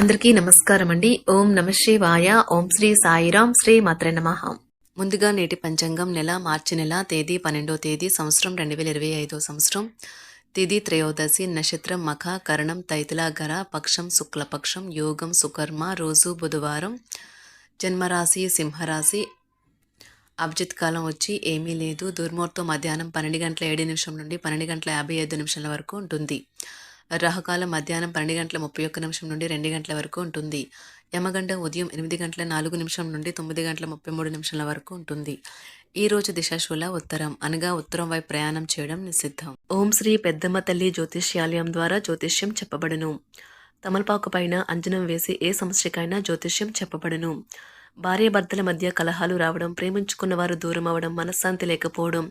అందరికీ నమస్కారం అండి. ఓం నమ శివాయ. ఓం శ్రీ సాయిరాం శ్రీ మాత్రే నమ. ముందుగా నేటి పంచాంగం నెల మార్చి నెల తేదీ పన్నెండో తేదీ సంవత్సరం రెండు వేల ఇరవై ఐదో సంవత్సరం. తిథి త్రయోదశి నక్షత్రం మఖ కరణం తైతులాగర పక్షం శుక్లపక్షం యోగం సుకర్మ రోజు బుధవారం. జన్మరాశి సింహరాశి అభిజిత్ కాలం వచ్చి ఏమీ లేదు. దుర్మూర్తం మధ్యాహ్నం పన్నెండు గంటల ఏడు నిమిషం నుండి పన్నెండు గంటల యాభై ఐదు నిమిషాల వరకు ఉంటుంది. రాహుకాలం మధ్యాహ్నం పన్నెండు గంటల ముప్పై ఒక్క నిమిషం నుండి రెండు గంటల వరకు ఉంటుంది. యమగంట ఉదయం ఎనిమిది గంటల నాలుగు నిమిషం నుండి తొమ్మిది గంటల ముప్పై మూడు నిమిషాల వరకు ఉంటుంది. ఈ రోజు దిశాశూల ఉత్తరం. అనగా ఉత్తరం వైపు ప్రయాణం చేయడం నిషిద్ధం. ఓం శ్రీ పెద్దమ్మ తల్లి జ్యోతిష్యాలయం ద్వారా జ్యోతిష్యం చెప్పబడును. తమలపాకు పైన అంజనం వేసి ఏ సమస్యకైనా జ్యోతిష్యం చెప్పబడును. భార్యాభర్తల మధ్య కలహాలు రావడం ప్రేమించుకున్న వారు దూరం అవడం మనశ్శాంతి లేకపోవడం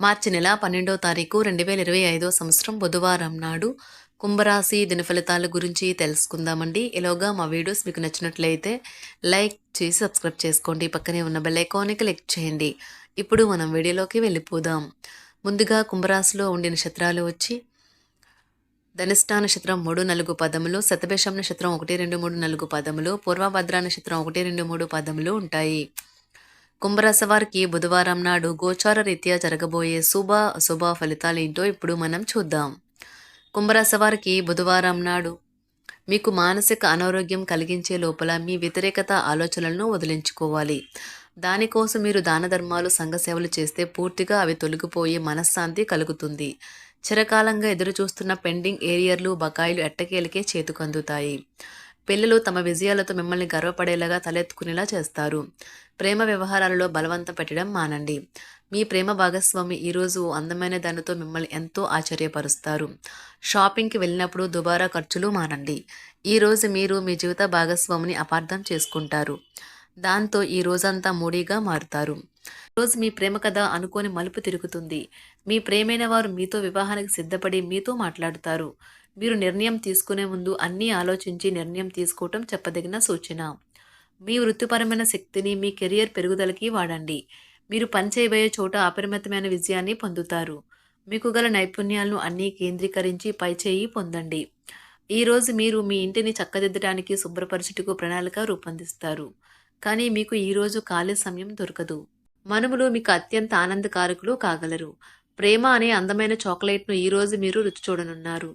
మార్చి నెల పన్నెండో తారీఖు రెండు వేల ఇరవై ఐదో సంవత్సరం బుధవారం నాడు కుంభరాశి దినఫలితాల గురించి తెలుసుకుందామండి. ఇలాగా మా వీడియోస్ మీకు నచ్చినట్లయితే లైక్ చేసి సబ్స్క్రైబ్ చేసుకోండి. పక్కనే ఉన్న బెల్ ఐకాన్ని క్లిక్ చేయండి. ఇప్పుడు మనం వీడియోలోకి వెళ్ళిపోదాం. ముందుగా కుంభరాశిలో ఉండే నక్షత్రాలు వచ్చి ధనిష్టా నక్షత్రం మూడు నలుగు పదములు శతభేషం నక్షత్రం ఒకటి రెండు మూడు నలుగు పదములు పూర్వభద్ర నక్షత్రం ఒకటి రెండు మూడు పదములు ఉంటాయి. కుంభరాశి వారికి బుధవారం నాడు గోచార రీత్యా జరగబోయే శుభ అశుభ ఫలితాలు ఏంటో ఇప్పుడు మనం చూద్దాం. కుంభరాశి వారికి బుధవారం నాడు మీకు మానసిక అనారోగ్యం కలిగించే లోపల మీ వ్యతిరేకత ఆలోచనలను వదిలించుకోవాలి. దానికోసం మీరు దాన ధర్మాలు సంఘ సేవలు చేస్తే పూర్తిగా అవి తొలగిపోయి మనశ్శాంతి కలుగుతుంది. చిరకాలంగా ఎదురు చూస్తున్న పెండింగ్ ఏరియర్లు బకాయిలు ఎట్టకేలకే చేతుకందుతాయి. పిల్లలు తమ విజయాలతో మిమ్మల్ని గర్వపడేలాగా తలెత్తుకునేలా చేస్తారు. ప్రేమ వ్యవహారాలలో బలవంతం పెట్టడం మానండి. మీ ప్రేమ భాగస్వామి ఈరోజు అందమైన దానితో మిమ్మల్ని ఎంతో ఆశ్చర్యపరుస్తారు. షాపింగ్కి వెళ్ళినప్పుడు దుబారా ఖర్చులు మానండి. ఈరోజు మీరు మీ జీవిత భాగస్వామిని అపార్థం చేసుకుంటారు. దాంతో ఈ రోజంతా మూడీగా మారుతారు. రోజు మీ ప్రేమ కథ అనుకోని మలుపు తిరుగుతుంది. మీ ప్రేమైన వారు మీతో వివాహానికి సిద్ధపడి మీతో మాట్లాడుతారు. మీరు నిర్ణయం తీసుకునే ముందు అన్నీ ఆలోచించి నిర్ణయం తీసుకోవటం చెప్పదగిన సూచన. మీ వృత్తిపరమైన శక్తిని మీ కెరియర్ పెరుగుదలకి వాడండి. మీరు పనిచేయబోయే చోట అపరిమితమైన విజయాన్ని పొందుతారు. మీకు గల నైపుణ్యాలను అన్నీ కేంద్రీకరించి పైచేయి పొందండి. ఈరోజు మీరు మీ ఇంటిని చక్కదిద్దడానికి శుభ్రపరచుటకు ప్రణాళిక రూపొందిస్తారు. కానీ మీకు ఈరోజు ఖాళీ సమయం దొరకదు. మనుములు మీకు అత్యంత ఆనందకారకులు కాగలరు. ప్రేమ అనే అందమైన చాక్లెట్ను ఈరోజు మీరు రుచి చూడనున్నారు.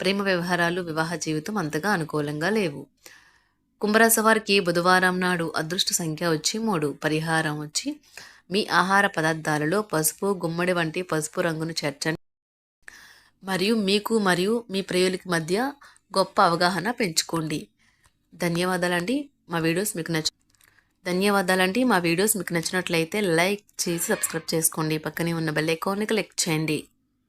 ప్రేమ వ్యవహారాలు వివాహ జీవితం అంతగా అనుకూలంగా లేవు. కుంభరాశి వారికి బుధవారం నాడు అదృష్ట సంఖ్య వచ్చి మూడు. పరిహారం వచ్చి మీ ఆహార పదార్థాలలో పసుపు గుమ్మడి వంటి పసుపు రంగును చేర్చండి. మరియు మీకు మరియు మీ ప్రియులకి మధ్య గొప్ప అవగాహన పెంచుకోండి. ధన్యవాదాలండి. మా వీడియోస్ మీకు నచ్చ ధన్యవాదాలండి. మా వీడియోస్ మీకు నచ్చినట్లయితే లైక్ చేసి సబ్స్క్రైబ్ చేసుకోండి. పక్కనే ఉన్న బెల్ ఐకాన్ని క్లిక్ చేయండి.